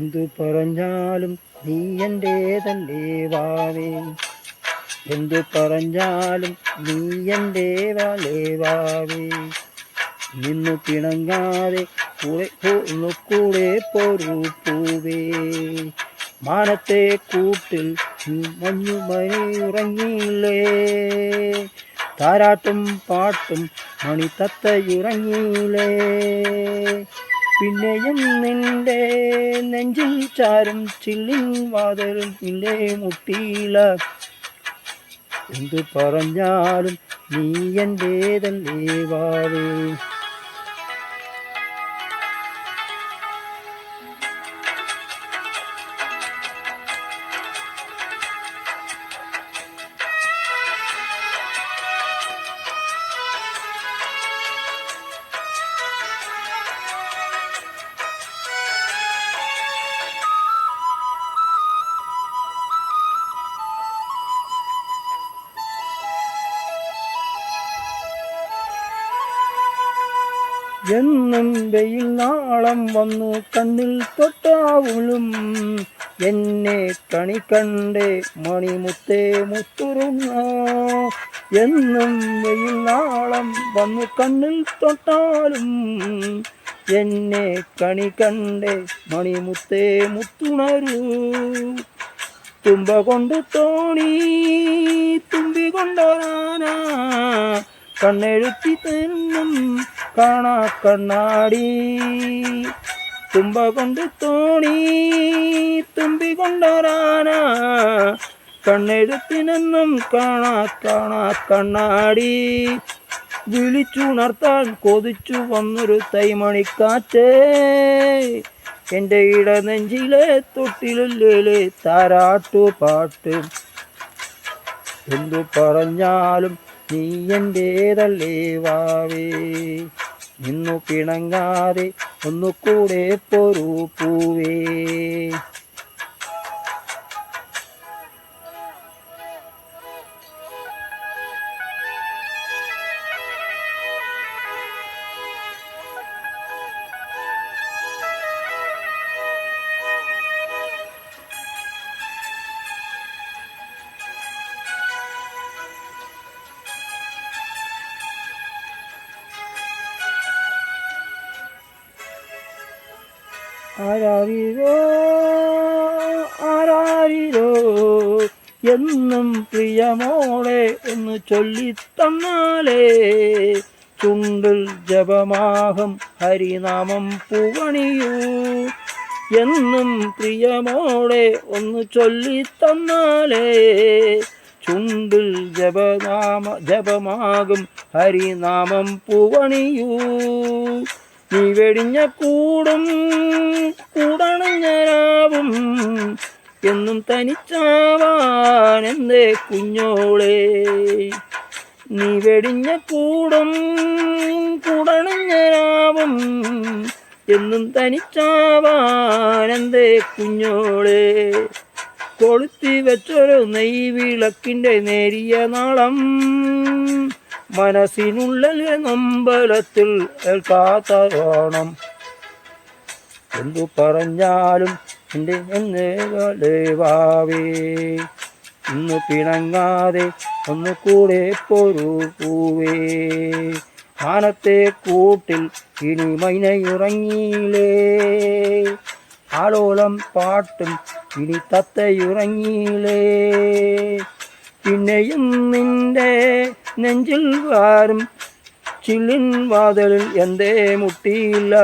എന്തു പറഞ്ഞാലും നീ എന്റേതല്ലേ വാവേ. എന്തു പറഞ്ഞാലും നീ എന്റെ വാലേ വാവേ. നിന്നു പിണങ്ങാതെ കൂടെ പോന്നു കൂടെ പോരൂ പൂവേ. മാനത്തെ കൂട്ടിൽ മഞ്ഞു ഉറങ്ങിയില്ലേ താരാട്ടും പാട്ടും മണിത്തത്തയുറങ്ങിയില്ലേ? പിന്നെയും നിന്റെ നെഞ്ചിൽ ചാരും ചില്ലിൻ വാതിലും നിന്റെ മുട്ടിയില. എന്തു പറഞ്ഞാലും നീ എന്റേതല്ലേ വാവേ. എന്നും വെയിൽ നാളം വന്നു കണ്ണിൽ തൊട്ടാവുളും എന്നെ കണി കണ്ടേ മണിമുത്തേ മുത്തുറുങ്ങ. എന്നും വെയിൽ നാളം വന്നു കണ്ണിൽ തൊട്ടാലും എന്നെ കണി കണ്ടേ മണിമുത്തേ മുത്തുണരൂ. തുമ്പ കൊണ്ട് തോണി തുമ്പി കൊണ്ടോരാനാ. കണ്ണെഴുത്തി തന്നും കാണാ കണ്ണാടി. തുമ്പ കൊണ്ട് തോണി തുമ്പി കൊണ്ടോരാന കണ്ണെഴുത്തിനെന്നും കാണാ കാണാ കണ്ണാടി. വിളിച്ചുണർത്താൻ കൊതിച്ചു വന്നൊരു തൈമണിക്കാറ്റേ. എന്റെ ഇടനെഞ്ചിലെ തൊട്ടിലുള്ളിലെ താരാട്ടു പാട്ട് എന്തു പറഞ്ഞാലും നീ എന്റേതല്ലേ വാവേ. നിന്നു പിണങ്ങാതെ ഒന്നു കൂടെ പോരൂ പൂവേ. ആരാരിരോ എന്നും പ്രിയമോളെ ഒന്ന് ചൊല്ലിത്തന്നാലേ. ചുണ്ടിൽ ജപമാഹം ഹരിനാമം പൂവണിയൂ. എന്നും പ്രിയമോളെ ഒന്ന് ചൊല്ലിത്തന്നാലേ. ചുണ്ടിൽ ജപനാമ ജപമാകും ഹരിനാമം പൂവണിയൂ. നീ വെടിഞ്ഞ കൂടും കൂടണഞ്ഞാവും എന്നും തനിച്ചാവാൻ എന്തേ കുഞ്ഞോളെ? നീ വെടിഞ്ഞ കൂടും കൂടണഞ്ഞാവും എന്നും തനിച്ചാവാൻ എന്തേ കുഞ്ഞോളെ? കൊളുത്തി വെച്ചൊരു നെയ്വിളക്കിന്റെ നേരിയ നാളം മനസ്സിനുള്ളിലെ നമ്പലത്തിൽ കാത്തവണം എന്തു പറഞ്ഞാലും എന്റെ എന്നേവാവേ ഇന്ന് പിണങ്ങാതെ ഒന്ന് കൂടെ പോരൂ പൂവേ. മാനത്തെ കൂട്ടിൽ ഇനി മൈനയുറങ്ങിയില്ലേ. ആലോലം പാട്ടും ഇനി തത്തയുറങ്ങിയില്ലേ. പിന്നെയും നിന്റെ നെഞ്ചിൽ വാരും ചില്ലിൻ വാതലിൽ എന്തേ മുട്ടിയില്ല.